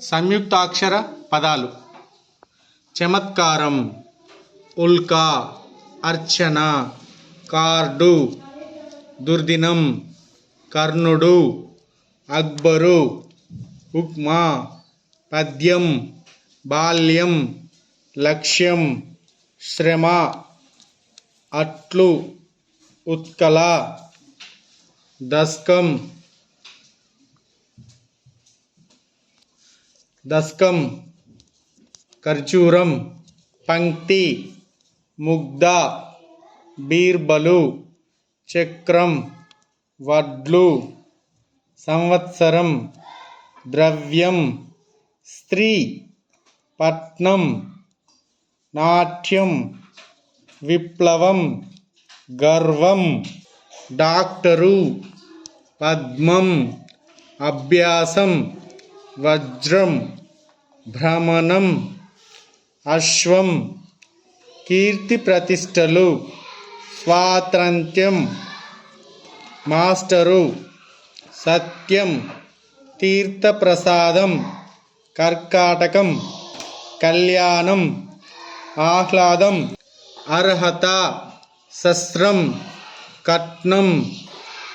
సంయుక్తాక్షర పదాలు. చమత్కారం ఉల్కా అర్చన కార్డు దుర్దినం కర్ణుడు అక్బరు ఉక్మా పద్యం బాల్యం లక్ష్యం శ్రమ అట్లు ఉత్కల దస్కం దస్కం ఖర్జూరం పంక్తి ముగ్ధ బీర్బలు చక్రం వడ్లు సంవత్సరం ద్రవ్యం స్త్రీ పట్నం నాట్యం విప్లవం గర్వం డాక్టరు పద్మం అభ్యాసం వజ్రం భ్రమణం అశ్వం కీర్తి ప్రతిష్టలు స్వాతంత్ర్యం మాస్టరు సత్యం తీర్థప్రసాదం కర్కాటకం కళ్యాణం ఆహ్లాదం అర్హత సస్రం కట్నం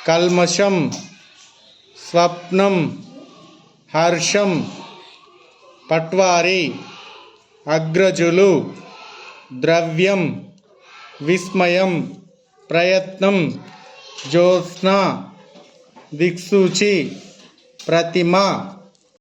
కల్మషం స్వప్నం హర్షం పట్వారి అగ్రజులు ద్రవ్యం విస్మయం ప్రయత్నం జ్యోత్స్న దిక్సూచి ప్రతిమ